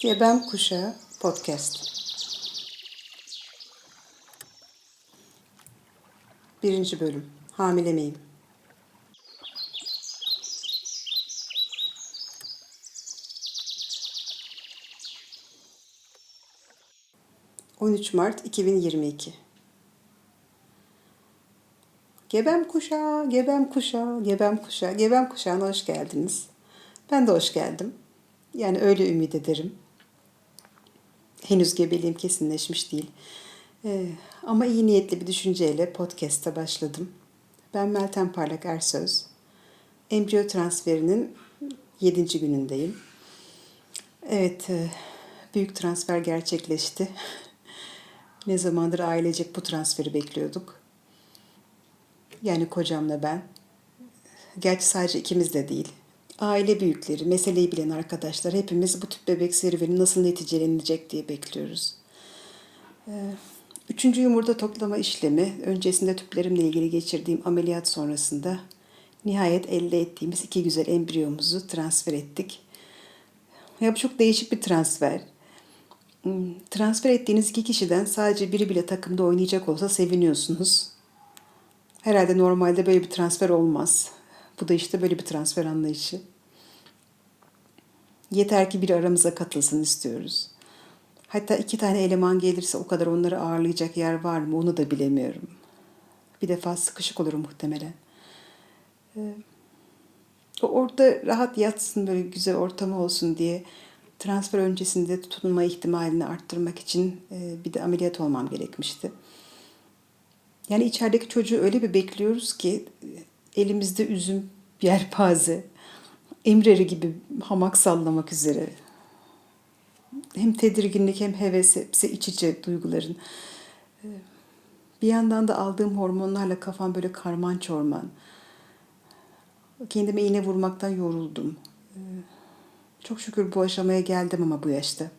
Gebem Kuşağı Podcast. Birinci bölüm. Hamile miyim? ...13 Mart 2022 Gebem kuşağı, gebem kuşağı, gebem kuşağı, gebem kuşağına hoş geldiniz. Ben de hoş geldim. Yani öyle ümit ederim. Henüz gebeliğim kesinleşmiş değil. Ee, ama iyi niyetli bir düşünceyle podcast'a başladım. Ben Meltem Parlak Ersöz. Embriyo transferinin 7. günündeyim. Evet, e, büyük transfer gerçekleşti. ne zamandır ailecek bu transferi bekliyorduk. Yani kocamla ben. Gerçi sadece ikimiz de değil. Aile büyükleri, meseleyi bilen arkadaşlar hepimiz bu tüp bebek serüveni nasıl neticelenecek diye bekliyoruz. Ee, Üçüncü yumurta toplama işlemi öncesinde tüplerimle ilgili geçirdiğim ameliyat sonrasında nihayet elde ettiğimiz iki güzel embriyomuzu transfer ettik. Ya bu çok değişik bir transfer. Hmm, Transfer ettiğiniz iki kişiden sadece biri bile takımda oynayacak olsa seviniyorsunuz. Herhalde normalde böyle bir transfer olmaz. Bu da işte böyle bir transfer anlayışı. Yeter ki biri aramıza katılsın istiyoruz. Hatta iki tane eleman gelirse o kadar onları ağırlayacak yer var mı onu da bilemiyorum. Bir defa sıkışık olur muhtemelen. Ee, orada rahat yatsın böyle güzel ortamı olsun diye transfer öncesinde tutunma ihtimalini arttırmak için e, bir de ameliyat olmam gerekmişti. Yani içerideki çocuğu öyle bir bekliyoruz ki e, elimizde üzüm, yelpaze, emreri gibi hamak sallamak üzere. Hem tedirginlik hem heves hepsi iç içe duyguların. Ee, Bir yandan da aldığım hormonlarla kafam böyle karman çorman. Kendime iğne vurmaktan yoruldum. Ee, Çok şükür bu aşamaya geldim ama bu yaşta.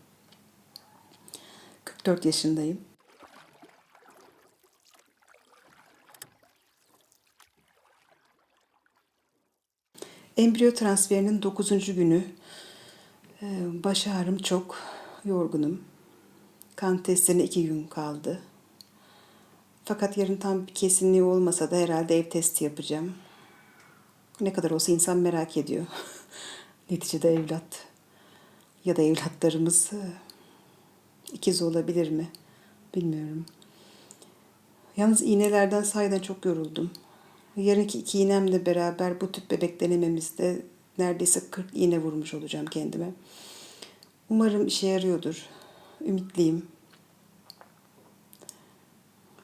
44 yaşındayım. Embriyo transferinin 9. günü. Ee, Baş ağrım çok. Yorgunum. Kan testlerine iki gün kaldı. Fakat yarın tam bir kesinliği olmasa da herhalde ev testi yapacağım. Ne kadar olsa insan merak ediyor. Neticede evlat. Ya da evlatlarımız e, ikiz olabilir mi? Bilmiyorum. Yalnız iğnelerden sahiden çok yoruldum. Yarınki iki iğnemle beraber bu tüp bebek denememizde neredeyse 40 iğne vurmuş olacağım kendime. Umarım işe yarıyordur. Ümitliyim.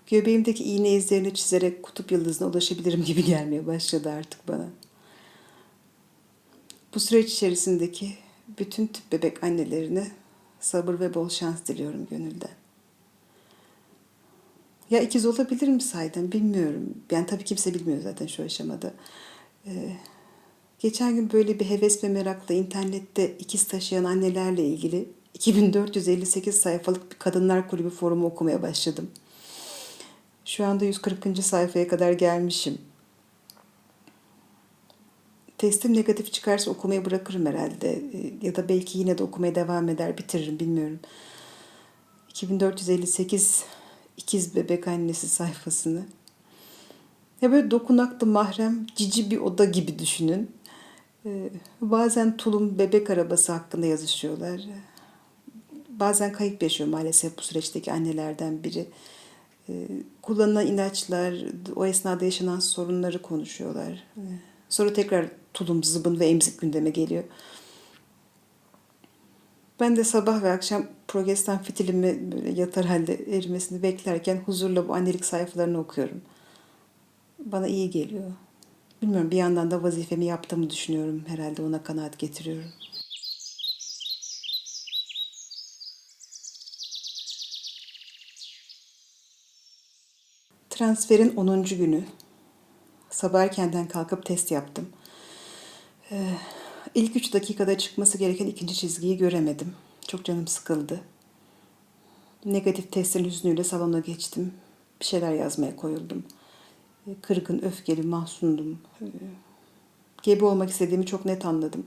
Göbeğimdeki iğne izlerini çizerek kutup yıldızına ulaşabilirim gibi gelmeye başladı artık bana. Bu süreç içerisindeki bütün tüp bebek annelerine sabır ve bol şans diliyorum gönülden. Ya ikiz olabilir mi sayden bilmiyorum. Yani tabii kimse bilmiyor zaten şu aşamada. Ee, geçen gün böyle bir heves ve merakla internette ikiz taşıyan annelerle ilgili 2458 sayfalık bir kadınlar kulübü forumu okumaya başladım. Şu anda 140. sayfaya kadar gelmişim. Testim negatif çıkarsa okumayı bırakırım herhalde. Ee, Ya da belki yine de okumaya devam eder, bitiririm bilmiyorum. 2458 ikiz bebek annesi sayfasını. Ya böyle dokunaklı mahrem cici bir oda gibi düşünün. Ee, bazen tulum bebek arabası hakkında yazışıyorlar. Bazen kayıp yaşıyor maalesef bu süreçteki annelerden biri. Ee, kullanılan ilaçlar, o esnada yaşanan sorunları konuşuyorlar. Ee, sonra tekrar tulum, zıbın ve emzik gündeme geliyor. Ben de sabah ve akşam progestan fitilimi böyle yatar halde erimesini beklerken huzurla bu annelik sayfalarını okuyorum. Bana iyi geliyor. Bilmiyorum bir yandan da vazifemi yaptığımı düşünüyorum. Herhalde ona kanaat getiriyorum. Transferin 10. günü. Sabah erkenden kalkıp test yaptım. Ee, ilk 3 dakikada çıkması gereken ikinci çizgiyi göremedim. Çok canım sıkıldı. Negatif testin hüznüyle salona geçtim. Bir şeyler yazmaya koyuldum. Ee, Kırgın, öfkeli, mahzundum. Ee, Gebe olmak istediğimi çok net anladım.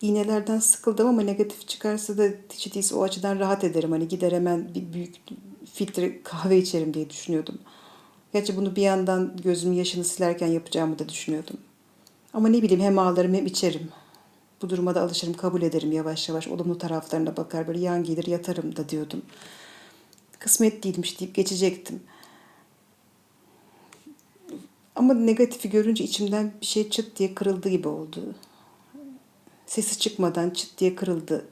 iğnelerden sıkıldım ama negatif çıkarsa da hiç değilse o açıdan rahat ederim. Hani gider hemen bir büyük filtre kahve içerim diye düşünüyordum. Gerçi bunu bir yandan gözümün yaşını silerken yapacağımı da düşünüyordum. Ama ne bileyim hem ağlarım hem içerim. Bu duruma da alışırım, kabul ederim yavaş yavaş. Olumlu taraflarına bakar böyle yan gelir yatarım da diyordum. Kısmet değilmiş deyip geçecektim. Ama negatifi görünce içimden bir şey çıt diye kırıldı gibi oldu. Sesi çıkmadan çıt diye kırıldı.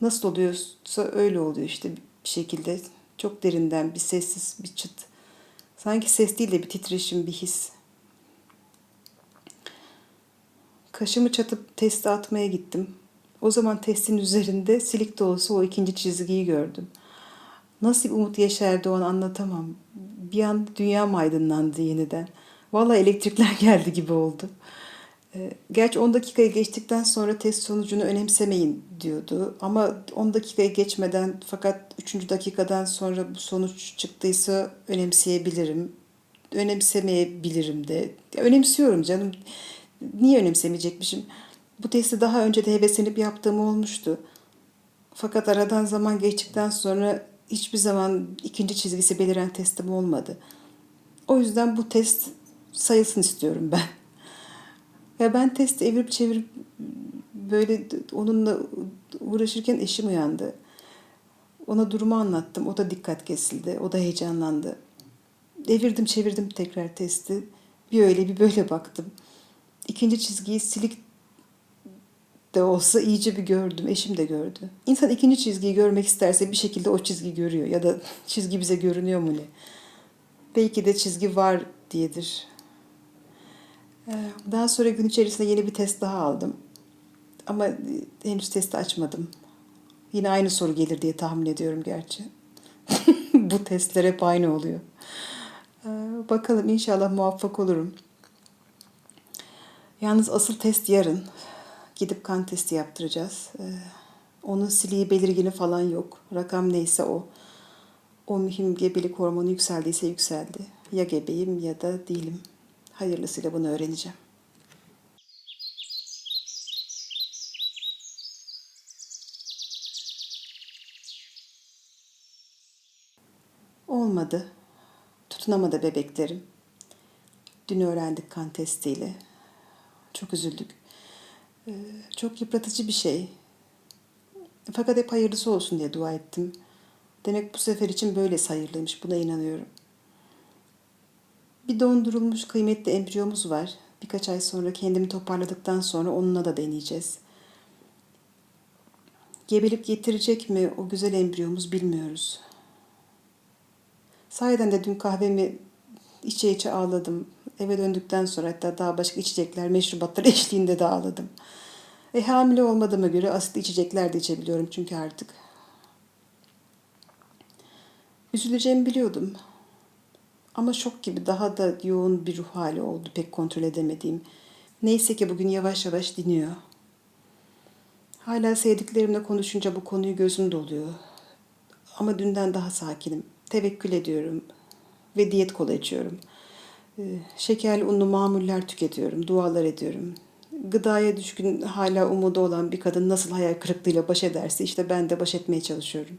Nasıl oluyorsa öyle oluyor işte bir şekilde. Çok derinden bir sessiz bir çıt. Sanki ses değil de bir titreşim, bir his. Kaşımı çatıp testi atmaya gittim. O zaman testin üzerinde silik dolusu o ikinci çizgiyi gördüm. Nasıl bir umut yeşerdi o an anlatamam. Bir an dünyam aydınlandı yeniden. Vallahi elektrikler geldi gibi oldu. Ee, Gerçi 10 dakikayı geçtikten sonra test sonucunu önemsemeyin diyordu. Ama 10 dakikayı geçmeden fakat 3. dakikadan sonra bu sonuç çıktıysa önemseyebilirim. Önemsemeyebilirim de. Önemsiyorum canım. Niye önemsemeyecekmişim? Bu testi daha önce de heveslenip yaptığım olmuştu. Fakat aradan zaman geçtikten sonra hiçbir zaman ikinci çizgisi beliren testim olmadı. O yüzden bu test sayılsın istiyorum ben. Ya ben test evirip çevirip böyle onunla uğraşırken eşim uyandı. Ona durumu anlattım. O da dikkat kesildi. O da heyecanlandı. Devirdim çevirdim tekrar testi. Bir öyle bir böyle baktım. İkinci çizgiyi silik de olsa iyice bir gördüm. Eşim de gördü. İnsan ikinci çizgiyi görmek isterse bir şekilde o çizgi görüyor. Ya da çizgi bize görünüyor mu ne? Belki de çizgi var diyedir. Ee, Daha sonra gün içerisinde yeni bir test daha aldım. Ama e, henüz testi açmadım. Yine aynı soru gelir diye tahmin ediyorum gerçi. Bu testler hep aynı oluyor. Ee, Bakalım inşallah muvaffak olurum. Yalnız asıl test yarın. Gidip kan testi yaptıracağız. Ee, Onun siliği belirgini falan yok. Rakam neyse o. O mühim gebelik hormonu yükseldiyse yükseldi. Ya gebeyim ya da değilim. Hayırlısıyla bunu öğreneceğim. Olmadı. Tutunamadı bebeklerim. Dün öğrendik kan testiyle. Çok üzüldük. Ee, çok yıpratıcı bir şey. Fakat hep hayırlısı olsun diye dua ettim. Demek bu sefer için böyle hayırlıymış. Buna inanıyorum. Bir dondurulmuş kıymetli embriyomuz var. Birkaç ay sonra kendimi toparladıktan sonra onunla da deneyeceğiz. Gebelik getirecek mi o güzel embriyomuz bilmiyoruz. Sahiden de dün kahvemi içe içe ağladım. Eve döndükten sonra hatta daha başka içecekler, meşrubatlar eşliğinde de ağladım. E hamile olmadığıma göre asitli içecekler de içebiliyorum çünkü artık. Üzüleceğimi biliyordum. Ama şok gibi daha da yoğun bir ruh hali oldu pek kontrol edemediğim. Neyse ki bugün yavaş yavaş diniyor. Hala sevdiklerimle konuşunca bu konuyu gözüm doluyor. Ama dünden daha sakinim. Tevekkül ediyorum ve diyet kola içiyorum. Ee, Şekerli unlu mamuller tüketiyorum, dualar ediyorum. Gıdaya düşkün, hala umudu olan bir kadın nasıl hayal kırıklığıyla baş ederse işte ben de baş etmeye çalışıyorum.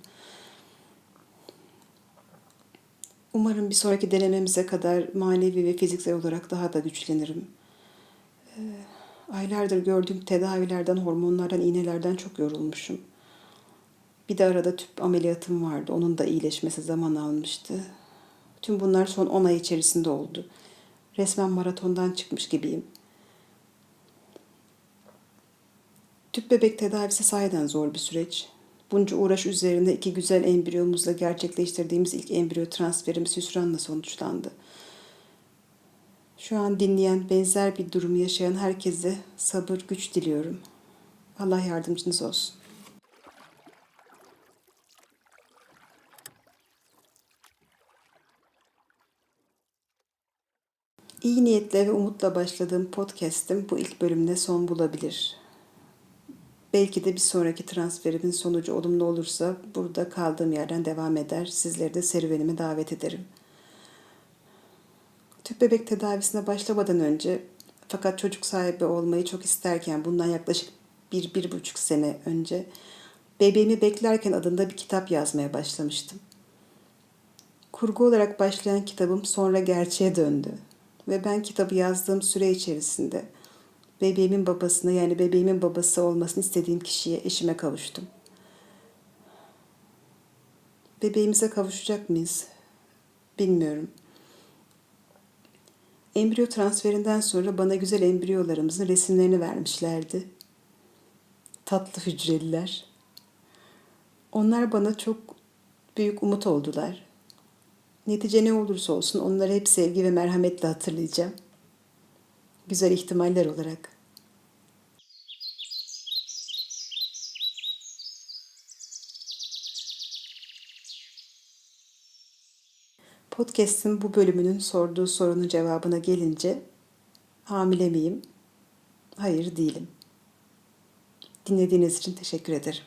Umarım bir sonraki denememize kadar manevi ve fiziksel olarak daha da güçlenirim. Ee, aylardır gördüğüm tedavilerden, hormonlardan, iğnelerden çok yorulmuşum. Bir de arada tüp ameliyatım vardı. Onun da iyileşmesi zaman almıştı. Tüm bunlar son 10 ay içerisinde oldu. Resmen maratondan çıkmış gibiyim. Tüp bebek tedavisi sahiden zor bir süreç. Bunca uğraş üzerine iki güzel embriyomuzla gerçekleştirdiğimiz ilk embriyo transferimiz hüsranla sonuçlandı. Şu an dinleyen, benzer bir durum yaşayan herkese sabır, güç diliyorum. Allah yardımcınız olsun. İyi niyetle ve umutla başladığım podcast'im bu ilk bölümde son bulabilir. Belki de bir sonraki transferimin sonucu olumlu olursa burada kaldığım yerden devam eder. Sizleri de serüvenime davet ederim. Tüp bebek tedavisine başlamadan önce Fakat çocuk sahibi olmayı çok isterken bundan yaklaşık bir, bir buçuk sene önce bebeğimi beklerken adında bir kitap yazmaya başlamıştım. Kurgu olarak başlayan kitabım sonra gerçeğe döndü. Ve ben kitabı yazdığım süre içerisinde bebeğimin babasına yani bebeğimin babası olmasını istediğim kişiye, eşime kavuştum. Bebeğimize kavuşacak mıyız? Bilmiyorum. Embriyo transferinden sonra bana güzel embriyolarımızın resimlerini vermişlerdi. Tatlı hücreliler. Onlar bana çok büyük umut oldular. Netice ne olursa olsun onları hep sevgi ve merhametle hatırlayacağım. Güzel ihtimaller olarak. Podcast'in bu bölümünün sorduğu sorunun cevabına gelince hamile miyim? Hayır değilim. Dinlediğiniz için teşekkür ederim.